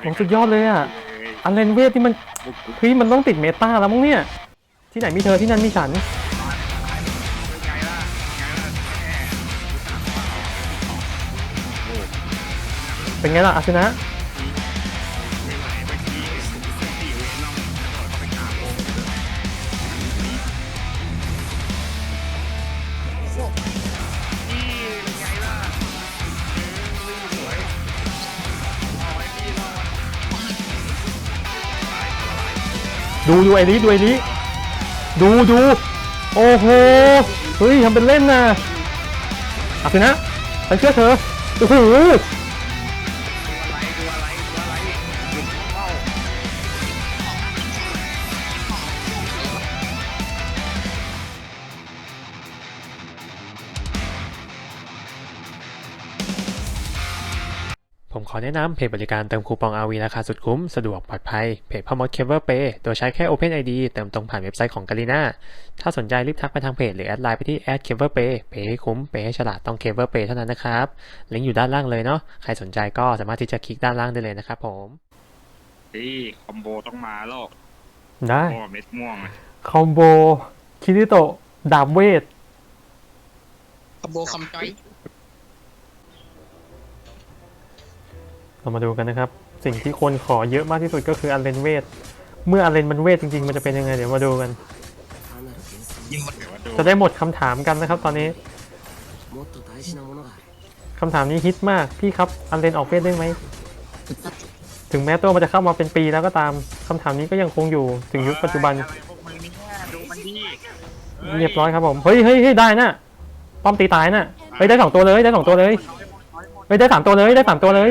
โอ้สุดยอดเลยอะอันเลนเวทที่มันเฮ้ยมันต้องติดเมตาแล้วมั้งเนี่ย ที่ไหนมีเธอที่นั่นมีฉันไงล่ะไงล่ะแหมเป็นไงล่ะอาชนะ ดูดูไอ้นี้ดูไอ้นี้ดูดูโอ้โหเฮ้ยทำเป็นเล่นนะอาชนะฉันเชื่อเธอโอ้โห ผมขอแนะนำเพจบริการเติมคูปอง RV ราคาสุดคุ้ม สะดวกปลอดภัย เพจพ่อมดเคเบิลเปโดยใช้แค่ OpenID เติมตรงผ่านเว็บไซต์ของกาลิน่าถ้าสนใจรีบทักไปทางเพจหรือแอดไลน์ไปที่แอดเคเบิลเปเพย์ให้คุ้มเปย์ให้ฉลาดต้องเคเบิลเปเท่านั้นนะครับ ลิงก์อยู่ด้านล่างเลยเนาะใครสนใจก็สามารถที่จะคลิกด้านล่างได้เลยนะครับผมนี่คอมโบต้องมาแล้วได้โอ้เม็ดม่วงอะคอมโบคิริโตะดาบเวทคอมโบคำจ้อย เรามาดูกันนะครับ สิ่งที่คนขอเยอะมากที่สุดก็คืออันเลนเวท เมื่ออันเลนมันเวทจริงๆ มันจะเป็นยังไง เดี๋ยวมาดูกัน จะได้หมดคำถามกันนะครับ ตอนนี้คำถามนี้ฮิตมาก พี่ครับ อันเลนออกเวทได้ไหม ถึงแม้ตัวมันจะเข้ามาเป็นปีแล้วก็ตามคำถามนี้ก็ยังคงอยู่ถึงยุคปัจจุบันเรียบร้อยครับผม เฮ้ยเฮ้ยได้นะป้อมตีตายนะเฮ้ยได้สองตัวเลย ได้สองตัวเลย เฮ้ยได้สามตัวเลย ได้สามตัวเลย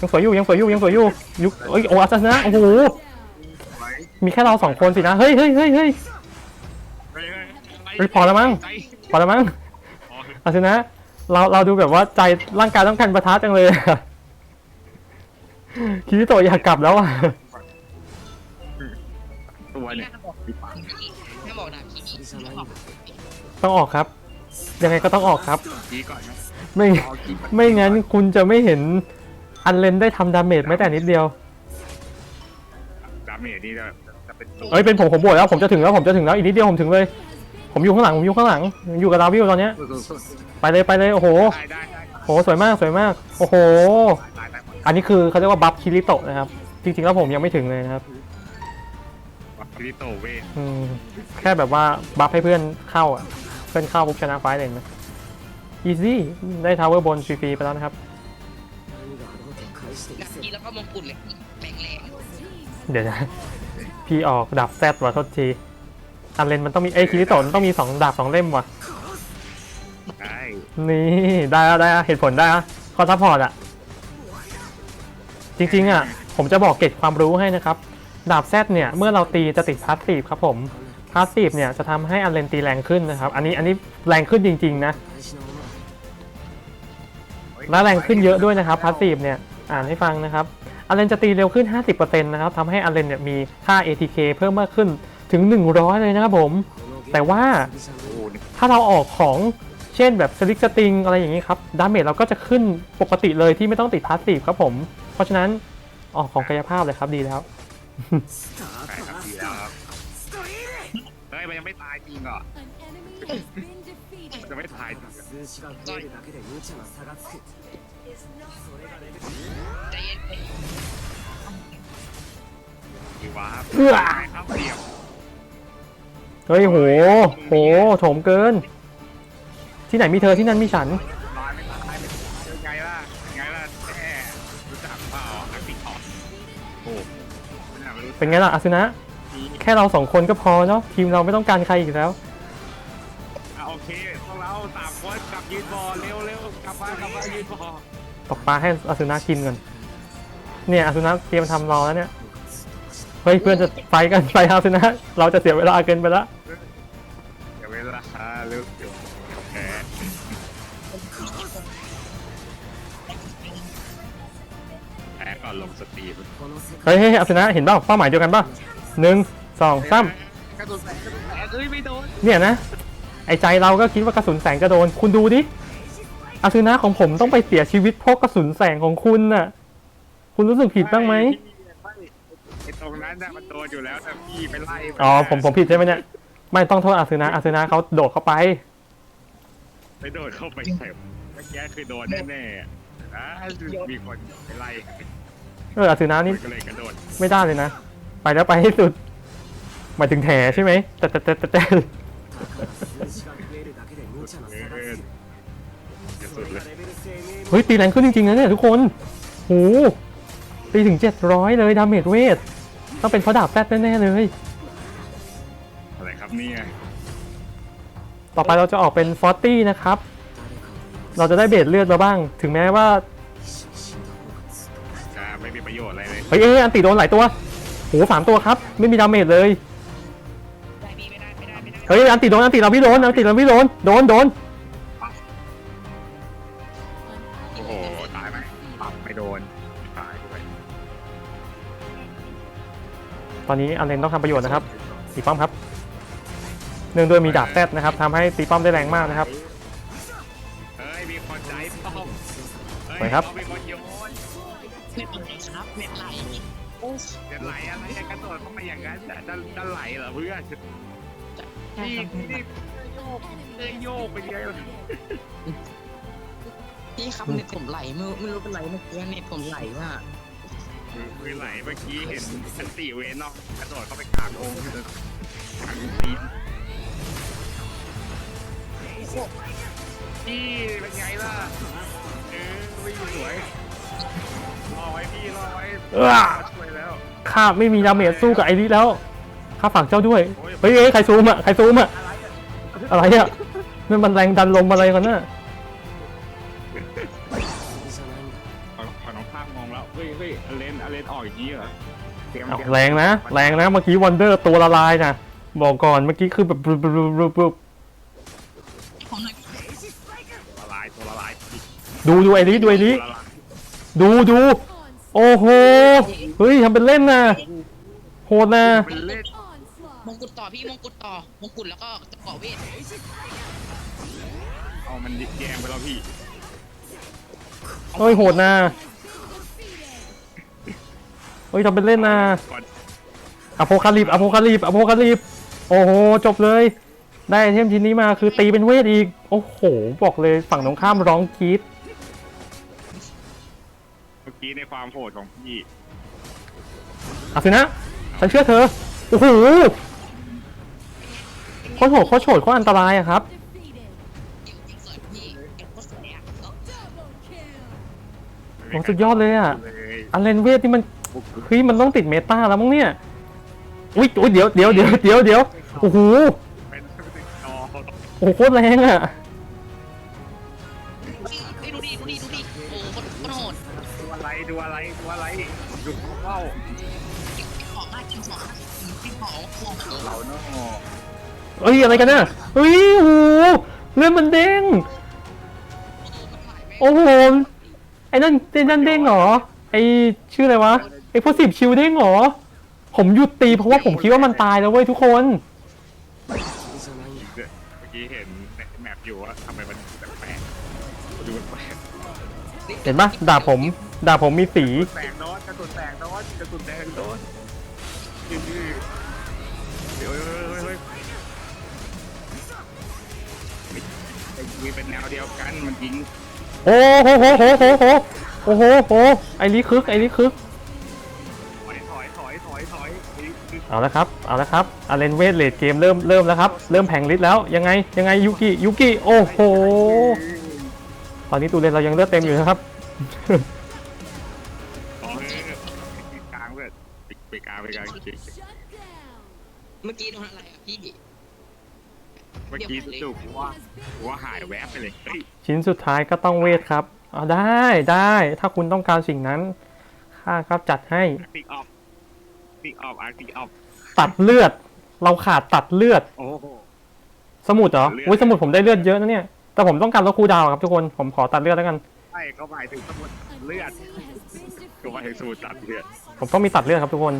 ยังสวยอยู่ยังสวยอยู่ยังสวยอยู่ยุคเอ้ยโอ้อาซัสนะโอ้โหมีแค่เราสองคนสินะเฮ้ยเฮ้ยเฮ้ยเฮ้ย เฮ้ยพอแล้วมั้ง พอแล้วมั้งอาซันะเราเราดูแบบว่าใจร่างกายต้องการประทะจังเลยคิริโตะอยากกลับแล้วอะว่ะต้องออกครับ ยังไงก็ต้องออกครับไม่ไม่งั้นคุณจะไม่เห็น อันเลนได้ทำดาเมจไม่แต่นิดเดียว ดาเมจนี่จะเป็นเอ้ยเป็นผมผมบวชแล้วผมจะถึงแล้วผมจะถึงแล้วอีกนิดเดียวผมถึงเลย ผมอยู่ข้างหลังผมอยู่ข้างหลังอยู่กับดาวิลตอนเนี้ยไปเลยไปเลยโอ้โหโอ้โหสวยมากสวยมากโอ้โหอันนี้คือเขาเรียกว่าบัฟคิริโตะนะครับจริงๆแล้วผมยังไม่ถึงเลยนะครับบัฟคริโตเวนแค่แบบว่าบัฟให้เพื่อนเข้าอะเพื่อนเข้าปุ๊บชนะไฟเลยนะอีซี่ได้ทาวเวอร์บนฟรีไปแล้วนะครับ แล้วก็มงกุฎเล็แม่งแรงเดี๋ยวนะพี่ออกดาบแซดว่ะทษทีอันเลนมันต้องมีไอ้คิริโตะมันต้องมีสองดาบสองเล่มว่ะนี่ได้แล้วได้แล้วเหตุผลได้แล้วคอซัพพอร์ตอะจริงๆอะผมจะบอกเก็ดความรู้ให้นะครับ ดาบแซดเนี่ย เมื่อเราตีจะติดพาสซีฟครับผมพาสซีฟเนี่ย จะทำให้อันเลนตีแรงขึ้นนะครับ อันนี้อันนี้แรงขึ้นจริง ๆ นะ และแรงขึ้นเยอะด้วยนะครับพาสซีฟเนี่ย อ่านให้ฟังนะครับอัลเลนจะตีเร็วขึ้น 50%นะครับทำให้อัลเลนเนี่ยมีค่า ATK เพิ่มมากขึ้นถึง 100 เลยนะครับผม แต่ว่าถ้าเราออกของเช่นแบบสลิกสติงอะไรอย่างนี้ครับ ดาเมจเราก็จะขึ้นปกติเลยที่ไม่ต้องติดพาสซีฟครับผม เพราะฉะนั้นออกของกายภาพเลยครับดีแล้วยังไม่ตายจริงเหรอจะไม่ตายจริง ใจเย็นดีวะครับเอื้อใช่ครับเดียวเฮ้ยโหโหโถมเกิน ที่ไหนมีเธอที่นั่นมีฉันตายไม่ตายไม่ตายยังไงล่ะยังไงล่ะแม่รู้จักเปล่าอักติคอร์โอ้ไม่น่าไม่รู้เป็นไงล่ะอาซึนะ แค่เราสองคนก็พอเนาะทีมเราไม่ต้องการใครอีกแล้วอะโอเคพวกเราสามคนกลับยืนบอลเร็วเร็วกลับมากลับมายืนบอล ตกปลาให้อสุนากินก่อนเนี่ยอสุนาเตรียมทำรอแล้วเนี่ยเฮ้ยเพื่อนจะไปกันไปอสุนาเราจะเสียเวลาเกินไปละเดี๋ยเวลาเร็วแผลก่อนลงสตีมเฮ้ยเฮ้ยอสุนาเห็นบ้ล่าเป้าหมายเดียวกันบ้างหนึ่งสองสามเนเนี่ยนะไอ้ใจเราก็คิดว่ากระสุนแสงจะโดนคุณดูดิ อาสุนะของผมต้องไปเสียชีวิตเพราะกระสุนแสงของคุณน่ะ คุณรู้สึกผิดบ้างไหมไอ้ตรงนั้นน่ะมันโดนอยู่แล้วแต่พี่ไปไล่นอ๋อผมผมผิดใช่ไหมเนี่ย ไม่ต้องโทษอาสุนะอาสุนะเขาโดดเข้าไป ไปโดนเข้าไปใส่เมื่อกี้คือโดนแน่ๆอะนะมีคนไปไล่เอออาสุนะนี่ก็เลยกระโดดไม่ได้เลยนะ ไปแล้วไปให้สุดหมายถึงแถใช่ไหมแต่แต่แต่แต่ เฮ้ย ตีแรงขึ้นจริงๆนะเนี่ยทุกคนโหตีถึง 700 เลย ดาเมจเวท ต้องเป็นพระดาบแฟตแน่ ๆ เลย อะไรครับเนี่ยต่อไปเราจะออกเป็นฟอตี้นะครับ เราจะได้เบสเลือดเราบ้าง ถึงแม้ว่าจะไม่มีประโยชน์อะไรเลย เฮ้ยเอ้ยอันติโดนหลายตัวโหสามตัวครับ ไม่มีดาเมจเลย เฮ้ย อันติโดน อันติเราพี่โดน อันติเราพี่โดน โดน โดน ตอนนี้อันเลนต้องทำประโยชน์นะครับตีป้อมครับเนื่องด้วยมีดาบแซดนะครับทำให้ตีป้อมได้แรงมากนะครับเฮ้ยมีคนใจป้อมเฮ้ยไปครับเอามีคนโยนเน็ตไหลครับเน็ตไหลโอ้จะไหลอะไรกระโดดเข้าไปอย่างนั้นจะจะจะไหลเหรอเพื่อนใช่นี่ครับนี่โยกเอ้ยโยกไปเยอะพี่ครับเน็ตผมไหลไม่รู้ไม่รู้เป็นไรเมื่อกี้เน็ตผมไหลมาก คือไหลเมื่อกี้เห็นสันติเวนนาะกระโดดเข้าไปกางองค์กลางปีนพี่เป็นไงล่ะเออวิ่งสวยรอไว้พี่รอไว้ช่วยแล้วข้าไม่มีดาเมจสู้กับไอ้นี่แล้วข้าฝากเจ้าด้วยเฮ้ยเฮ้ยใครซูมอะใครซูมอะอะไรอะนั่นมันแรงดันลมอะไรกันน่ะ ขอขอน้องภาพมองแล้ว เฮ้ยเฮ้ยอเลนอเลนออกอย่างนี้เหรอเตรียมเอาแรงนะ แรงนะเมื่อกี้วันเดอร์ตัวละลายนะบอกก่อนเมื่อกี้คือแบบบลุบลุบลุบลุบลุบผมหน่อยตัวละลายตัวละลายดูดูไอ้นี้ดูไอ้นี้ตัวละลายดูดูโอ้โหเฮ้ยทำเป็นเล่นนะโหดนะมันเล่นมงกุฎต่อพี่มงกุฎต่อมงกุฎแล้วก็จะเกาะเวทเอามันแยงไปแล้วพี่ เฮ้ยโหดนะเฮ้ยทำเป็นเล่นนะก่อนอโพคาลิปอโพคาลิปอโพคาลิปโอ้โหจบเลย ได้ไอเทมชิ้นนี้มาคือตีเป็นเวทอีก โอ้โห บอกเลยฝั่งตรงข้ามร้องกรี๊ดเมื่อกี้ในความโหดของพี่อาสินะฉันเชื่อเธอ โอ้โหโคตรโหดโคตรโฉดโคตรอันตรายอะครับ อ้สุดยอดเลยอะเลยอันเลนเวทนี่มันเฮ้ยมันต้องติดเมตาแล้วมั้งเนี่ยอุ้ยอุ๊ยเดี๋ยวเดี๋ยวเดี๋ยวเดี๋ยวเดี๋ยวโอ้โหเป็นจอโอ้โหโคตรแรงอะเฮ้ยดูดิดูดิดูดิโอ้โคตรโคตรโหดดูอะไรดูอะไรดูอะไรดูเข้าเก่งของมากเก่งของมากเก่งของของเราเนาะเฮ้ยอะไรกันน่ะเฮ้ยโอ้โหเลื่อนมันเด้งโอ้โหไอ้นั่นไอ้นั่นเด้งเหรอไอ้ชื่ออะไรวะไอ้พวกสิบชิวเด้งเหรอผมหยุดตีเพราะว่าผมคิดว่ามันตายแล้วเว้ยทุกคนเมื่อกี้เห็นแมปอยู่ว่าทำไมมันแปลกดูแปลกเห็นปะดาผมดาผมมีสีแตกน้ตกระสุนแตกน้ตกระสุนแตกน้ตเดี๋ยวเป็นแนวเดียวกันมันยิง โอ้โหโหโหโหโหโอ้โหโหไอ้ลิคึกไอ้ลิคึกถอยถอยถอยถอยถอยไอ้คือเอาละครับเอาละครับอาเลนเวทเลดเกมเริ่มเริ่มแล้วครับเริ่มแผงลิ์แล้วยังไงยังไงยูกิยูกิโอ้โหตอนนี้ตูเลนเรายังเลือดเต็มอยู่นะครับอ๋อเออกลางเลยไปกลางไปกลางจริงเมื่อกี้โดนอะไรอะพี่ เมื่อกี้จู่ๆกูว่ากูว่าหายแวบไปเลยเฮ้ยชิ้นสุดท้ายก็ต้องเวทครับเอาได้ได้ ถ้าคุณต้องการสิ่งนั้นขค่าครับจัดให้ปิกออฟปิกออฟอาร์ปิกออฟตัดเลือด เราขาดตัดเลือด โอ้โห สมุดเหรอเลือด อุ้ยสมุดผมได้เลือดเยอะนะเนี่ย แต่ผมต้องการลดคูลดาวน์ครับทุกคน ผมขอตัดเลือดแล้วกัน ใช่เขาหมายถึงสมุดเลือดก็หมายถึงสูตรตัดเลือดผมต้องมีตัดเลือดครับทุกคน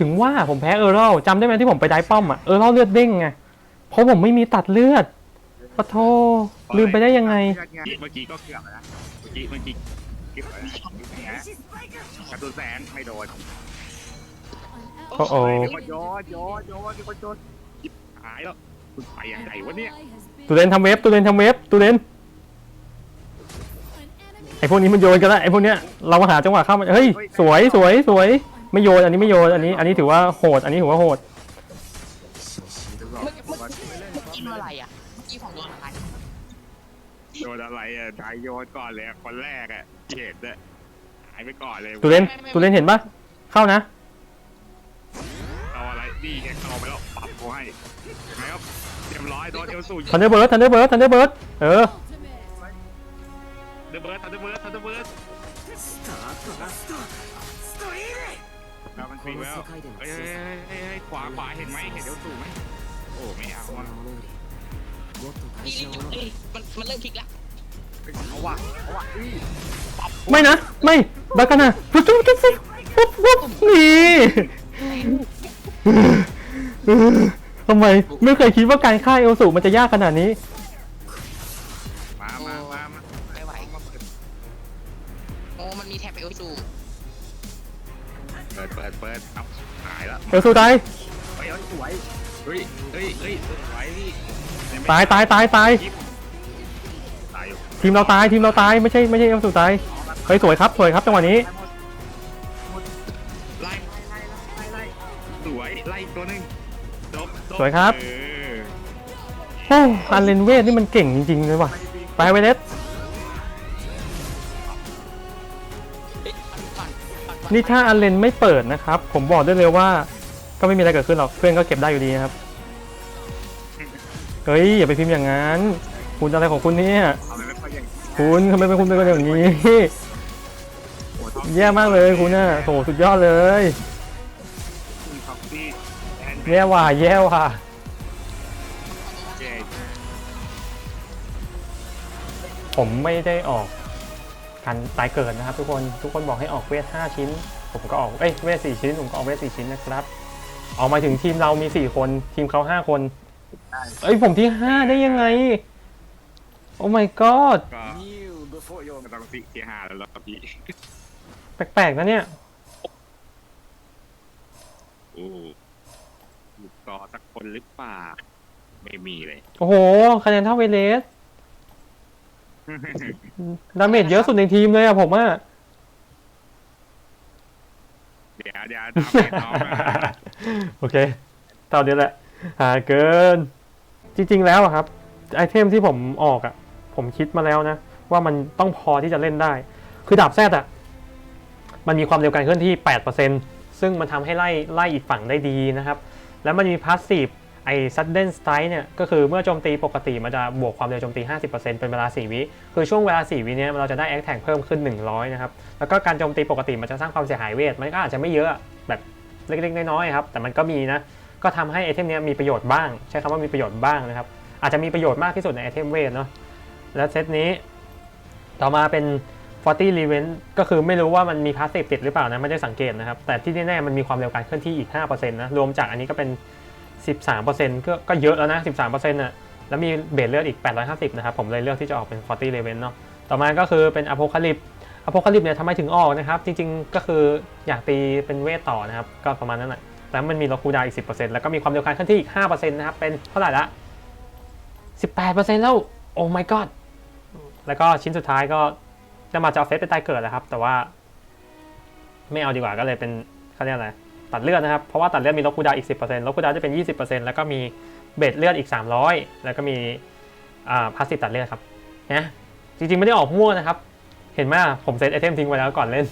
ถึงว่าผมแพ้เออร์เรลจำได้ไหมที่ผมไปได้ป้อมอะเออร์เรลเลือดเด้งไง เพราะผมไม่มีตัดเลือดปะโทลืมไปได้ยังไง เมื่อกี้ก็เกือบแล้วนะเมื่อกี้เมื่อกี้เกือบแล้วนะกระตุ้นแสงไม่โดนโอ้โอ้มีคนโยนโยนโยนมีคนโยนจิบหายแล้วคุณไปยังไงวะเนี่ยตูเรนทำเวฟตูเรนทำเวฟตูเรนไอพวกนี้มันโยนกันแล้วไอพวกเนี้ยเรามาหาจังหวะเข้ามาเฮ้ยสวยสวยสวยไม่โยนอันนี้ไม่โยนอันนี้ อันนี้ถือว่าโหด อันนี้ถือว่าโหด นอะไรอ่ะนายโยนก่อนเลยอะคนแรกอ่ะที่เห็นเนี่ยหายไปก่อนเลย ตูเรนตูเรนเห็นปะเข้านะ เอาอะไรนี่แกเข้าไปแล้วปรับเขาให้เห็นไหมครับเรียบร้อยโดนเอลสู ทันเดอร์เบิร์ดทันเดอร์เบิร์ดทันเดอร์เบิร์ดเออ เดอะเบิร์ดทันเดอร์เบิร์ดทันเดอร์เบิร์ด スタートラストストイレ แล้วมันฟิงแล้วเฮ้ยเฮ้ยเฮ้ยเฮ้ยขวาขวาเห็นไหมเห็นเอลสูไหมโอ้ไม่เอา そん ว่ะ なものよりもっと大 นี่ 事なもの เอ้ยมันมันเริ่มพลิกละ เอาว่ะเอาว่ะอี้ปรับไม่นะ ไม่บากันนะปุ๊บปุ๊บปุ๊บปุ๊บปุ๊บปุ๊บนี่ทำไมไม่เคยคิดว่าการฆ่าเอลสูมันจะยากขนาดนี้ มามามามาไม่ไหวโอ้มันมีแท็บเอลซูเปิดเปิดเปิดเอาหายแล้วเอลสูตายเฮ้ยสวยเฮ้ยเฮ้ยเฮ้ยสวยพี่ตายตายตายตายตายอยู่ทีมเราตายทีมเราตายไม่ใช่ไม่ใช่เอลสูตายเฮ้ยสวยครับสวยครับจังหวะนี้ ไล่ไล่ไล่ไล่สวยไล่อีกตัวหนึงจบจสวยครับ เออโอ้อันเลนเวทนี่มันเก่งจริงๆเลยว่ะไปเวเลสเอ๊ะมันก่อนก่อนก่อนนี่ถ้าอันเลนไม่เปิดนะครับ ผมบอกได้เลยว่า ก็ไม่มีอะไรเกิดขึ้นหรอกเพื่อนก็เก็บได้อยู่ดีนะครับเฮ้ยอย่าไปพิมพ์อย่างนั้น คุณอะไรของคุณเนี่ยเอาเลยไม่ คุณทำไมเป็นคุณเป็นคนอย่างนี้แย่มากเลยคุณน่ะโถสุดยอดเลยแย่ว่ะแย่ว่ะผมไม่ได้ออกการตายเกิดนะครับ ทุกคนทุกคนบอกให้ออกเวท5ชิ้น ผมก็ออกเอ้ยเวท4ชิ้นผมก็ออกเวท4ชิ้นนะครับออกมาถึงทีมเรามี 4 คนทีมเขา5คนเอ้ยผมที่ 5 ได้ยังไง โอ้ my god ก็ Kneel before your ก็ต้องสิที่ห้าแล้วล่ะพี่ แปลกๆนะเนี่ย โอ้ลูกต่อสักคนหรือเปล่า ไม่มีเลย โอ้โห คะแนนเท่าเวเลส ดาเมจเยอะสุดในทีมเลยอะผมอะเดี๋ยวเดี๋ยวตามไปน้องนะโอเค เท่านี้แหละ หาเกิน จริงๆแล้วอะครับ ไอเทมที่ผมออกอะ ผมคิดมาแล้วนะ ว่ามันต้องพอที่จะเล่นได้ คือดาบแซดอะมันมีความเร็วการเคลื่อนที่ 8%ซึ่งมันทำให้ไล่ไล่อีกฝั่งได้ดีนะครับ แล้วมันมีพาสซีฟไอ้ sudden strike เนี่ยก็คือเมื่อโจมตีปกติมันจะบวกความเร็วโจมตี 50%เป็นเวลา 4 วิ คือช่วงเวลา 4 วิเนี้ยเราจะได้ a อ t แทงเพิ่มขึ้น 100 นะครับ แล้วก็การโจมตีปกติมันจะสร้างความเสียหายเวท มันก็อาจจะไม่เยอะแบบเล็กๆ น้อยๆครับ แต่มันก็มีนะ ก็ทำให้ไอเทมเนี้ยมีประโยชน์บ้าง ใช้คำว่ามีประโยชน์บ้างนะครับ อาจจะมีประโยชน์มากที่สุดในไอเทมเวทเนาะ และเซตนี้ต่อมาเป็น 40 Revenge ก็คือไม่รู้ว่ามันมีพาสซีฟติดหรือเปล่านะ ไม่ได้สังเกตนะครับ แต่ที่แน่ๆมันมีความเร็วการเคลื่อนที่อีก 5%นะ รวมจากอันนี้ก็เป็น 13%ก็ก็เยอะแล้วนะ 13%น่ะแล้วมีเบสเลือดอีก 850 นะครับ ผมเลยเลือกที่จะออกเป็น 40 Revenge เนาะต่อมาก็คือเป็น Apocalypse Apocalypse เนี่ยทำไมถึงออกนะครับ จริงๆ ก็คืออยากตีเป็นเวทต่อนะครับ ก็ประมาณนั้นแหละแล้วมันมีลดคูดาวน์อีก 10%แล้วก็มีความเร็วการเคลื่อนที่อีก 5%นะครับ เป็นเท่าไหร่ละ 18%แล้ว โอ้ my god แล้วก็ชิ้นสุดท้ายก็จะมาจะเอาเฟสไปตายเกิดนะครับ แต่ว่า ไม่เอาดีกว่าก็เลยเป็นเขาเรียกอะไรตัดเลือดนะครับ เพราะว่าตัดเลือดมีลบคูดาวอีก 10%ลบคูดาวจะเป็น 20%แล้วก็มีเบสเลือดอีก 300 แล้วก็มีอ่าพาสซีฟตัดเลือดครับนะจริงๆไม่ได้ออกมั่วนะครับ เห็นไหมผมเซตไอเทมทิ้งไว้แล้วก่อนเล่น